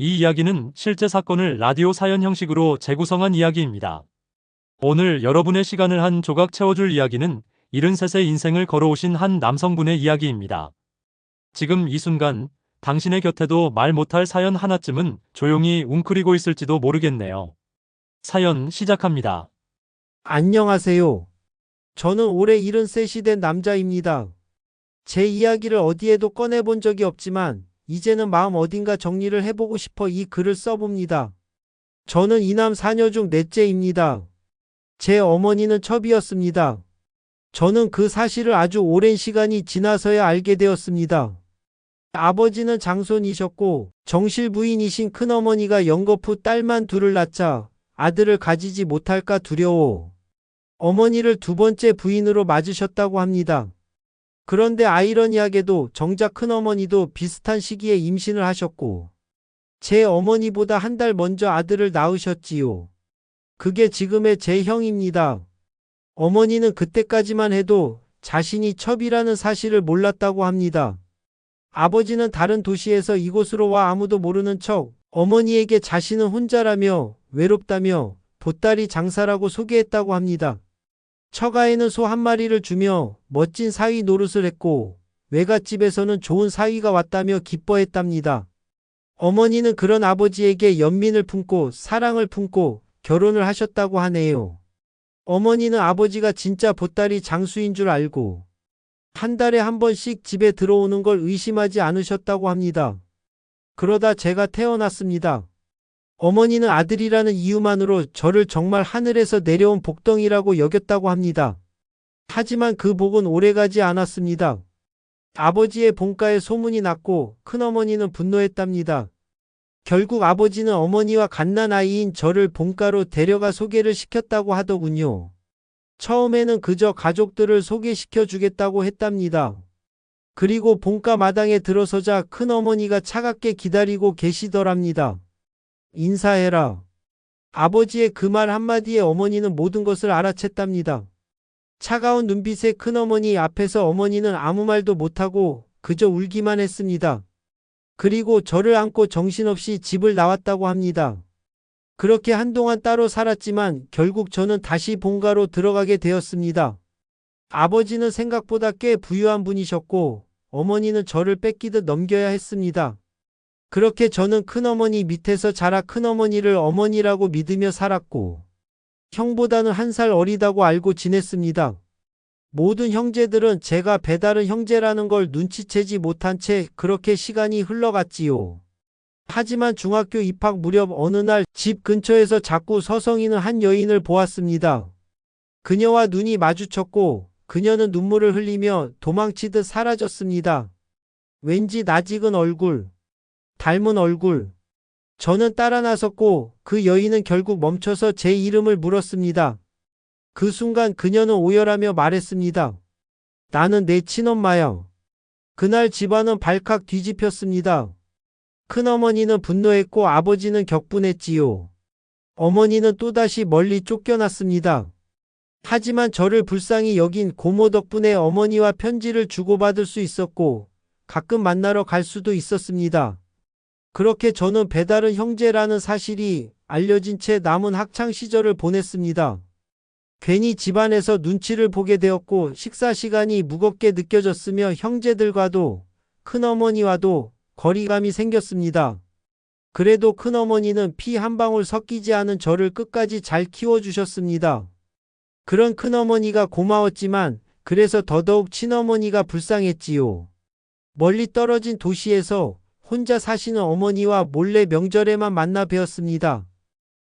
이 이야기는 실제 사건을 라디오 사연 형식으로 재구성한 이야기입니다. 오늘 여러분의 시간을 한 조각 채워줄 이야기는 73세 인생을 걸어오신 한 남성분의 이야기입니다. 지금 이 순간 당신의 곁에도 말 못할 사연 하나쯤은 조용히 웅크리고 있을지도 모르겠네요. 사연 시작합니다. 안녕하세요. 저는 올해 73이 된 남자입니다. 제 이야기를 어디에도 꺼내본 적이 없지만 이제는 마음 어딘가 정리를 해보고 싶어 이 글을 써봅니다. 저는 이남 사녀 중 넷째입니다. 제 어머니는 첩이었습니다. 저는 그 사실을 아주 오랜 시간이 지나서야 알게 되었습니다. 아버지는 장손이셨고 정실 부인이신 큰어머니가 연거푸 딸만 둘을 낳자 아들을 가지지 못할까 두려워 어머니를 두 번째 부인으로 맞으셨다고 합니다. 그런데 아이러니하게도 정작 큰어머니도 비슷한 시기에 임신을 하셨고 제 어머니보다 한 달 먼저 아들을 낳으셨지요. 그게 지금의 제 형입니다. 어머니는 그때까지만 해도 자신이 첩이라는 사실을 몰랐다고 합니다. 아버지는 다른 도시에서 이곳으로 와 아무도 모르는 척 어머니에게 자신은 혼자라며 외롭다며 보따리 장사라고 소개했다고 합니다. 처가에는 소 한 마리를 주며 멋진 사위 노릇을 했고 외갓집에서는 좋은 사위가 왔다며 기뻐했답니다. 어머니는 그런 아버지에게 연민을 품고 사랑을 품고 결혼을 하셨다고 하네요. 어머니는 아버지가 진짜 보따리 장수인 줄 알고 한 달에 한 번씩 집에 들어오는 걸 의심하지 않으셨다고 합니다. 그러다 제가 태어났습니다. 어머니는 아들이라는 이유만으로 저를 정말 하늘에서 내려온 복덩이라고 여겼다고 합니다. 하지만 그 복은 오래가지 않았습니다. 아버지의 본가에 소문이 났고 큰어머니는 분노했답니다. 결국 아버지는 어머니와 갓난아이인 저를 본가로 데려가 소개를 시켰다고 하더군요. 처음에는 그저 가족들을 소개시켜 주겠다고 했답니다. 그리고 본가 마당에 들어서자 큰어머니가 차갑게 기다리고 계시더랍니다. 인사해라. 아버지의 그 말 한마디에 어머니는 모든 것을 알아챘답니다. 차가운 눈빛의 큰어머니 앞에서 어머니는 아무 말도 못하고 그저 울기만 했습니다. 그리고 저를 안고 정신없이 집을 나왔다고 합니다. 그렇게 한동안 따로 살았지만 결국 저는 다시 본가로 들어가게 되었습니다. 아버지는 생각보다 꽤 부유한 분이셨고 어머니는 저를 뺏기듯 넘겨야 했습니다. 그렇게 저는 큰어머니 밑에서 자라 큰어머니를 어머니라고 믿으며 살았고 형보다는 한 살 어리다고 알고 지냈습니다. 모든 형제들은 제가 배다른 형제라는 걸 눈치채지 못한 채 그렇게 시간이 흘러갔지요. 하지만 중학교 입학 무렵 어느 날 집 근처에서 자꾸 서성이는 한 여인을 보았습니다. 그녀와 눈이 마주쳤고 그녀는 눈물을 흘리며 도망치듯 사라졌습니다. 왠지 낯익은 얼굴, 닮은 얼굴. 저는 따라 나섰고 그 여인은 결국 멈춰서 제 이름을 물었습니다. 그 순간 그녀는 오열하며 말했습니다. 나는 내 친엄마야. 그날 집안은 발칵 뒤집혔습니다. 큰어머니는 분노했고 아버지는 격분했지요. 어머니는 또다시 멀리 쫓겨났습니다. 하지만 저를 불쌍히 여긴 고모 덕분에 어머니와 편지를 주고받을 수 있었고 가끔 만나러 갈 수도 있었습니다. 그렇게 저는 배다른 형제라는 사실이 알려진 채 남은 학창 시절을 보냈습니다. 괜히 집안에서 눈치를 보게 되었고 식사 시간이 무겁게 느껴졌으며 형제들과도 큰어머니와도 거리감이 생겼습니다. 그래도 큰어머니는 피 한 방울 섞이지 않은 저를 끝까지 잘 키워주셨습니다. 그런 큰어머니가 고마웠지만 그래서 더더욱 친어머니가 불쌍했지요. 멀리 떨어진 도시에서 혼자 사시는 어머니와 몰래 명절에만 만나 뵈었습니다.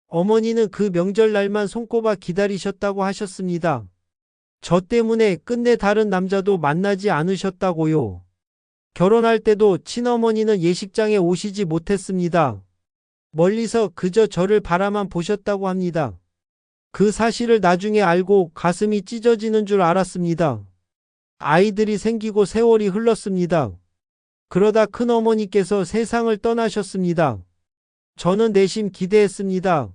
어머니는 그 명절날만 손꼽아 기다리셨다고 하셨습니다. 저 때문에 끝내 다른 남자도 만나지 않으셨다고요. 결혼할 때도 친어머니는 예식장에 오시지 못했습니다. 멀리서 그저 저를 바라만 보셨다고 합니다. 그 사실을 나중에 알고 가슴이 찢어지는 줄 알았습니다. 아이들이 생기고 세월이 흘렀습니다. 그러다 큰어머니께서 세상을 떠나셨습니다. 저는 내심 기대했습니다.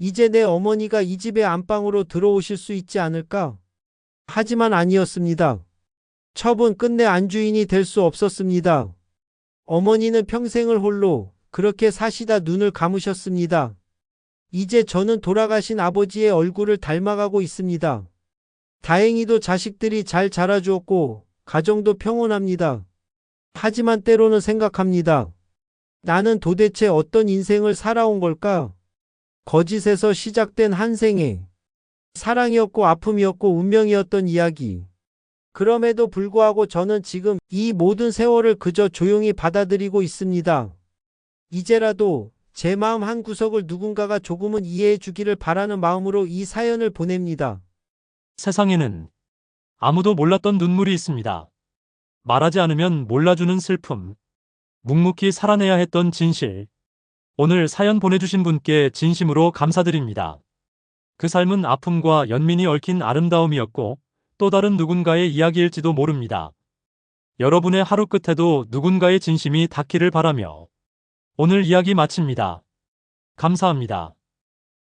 이제 내 어머니가 이 집의 안방으로 들어오실 수 있지 않을까? 하지만 아니었습니다. 첩은 끝내 안주인이 될 수 없었습니다. 어머니는 평생을 홀로 그렇게 사시다 눈을 감으셨습니다. 이제 저는 돌아가신 아버지의 얼굴을 닮아가고 있습니다. 다행히도 자식들이 잘 자라주었고, 가정도 평온합니다. 하지만 때로는 생각합니다. 나는 도대체 어떤 인생을 살아온 걸까? 거짓에서 시작된 한 생에 사랑이었고 아픔이었고 운명이었던 이야기. 그럼에도 불구하고 저는 지금 이 모든 세월을 그저 조용히 받아들이고 있습니다. 이제라도 제 마음 한 구석을 누군가가 조금은 이해해 주기를 바라는 마음으로 이 사연을 보냅니다. 세상에는 아무도 몰랐던 눈물이 있습니다. 말하지 않으면 몰라주는 슬픔. 묵묵히 살아내야 했던 진실. 오늘 사연 보내주신 분께 진심으로 감사드립니다. 그 삶은 아픔과 연민이 얽힌 아름다움이었고 또 다른 누군가의 이야기일지도 모릅니다. 여러분의 하루 끝에도 누군가의 진심이 닿기를 바라며 오늘 이야기 마칩니다. 감사합니다.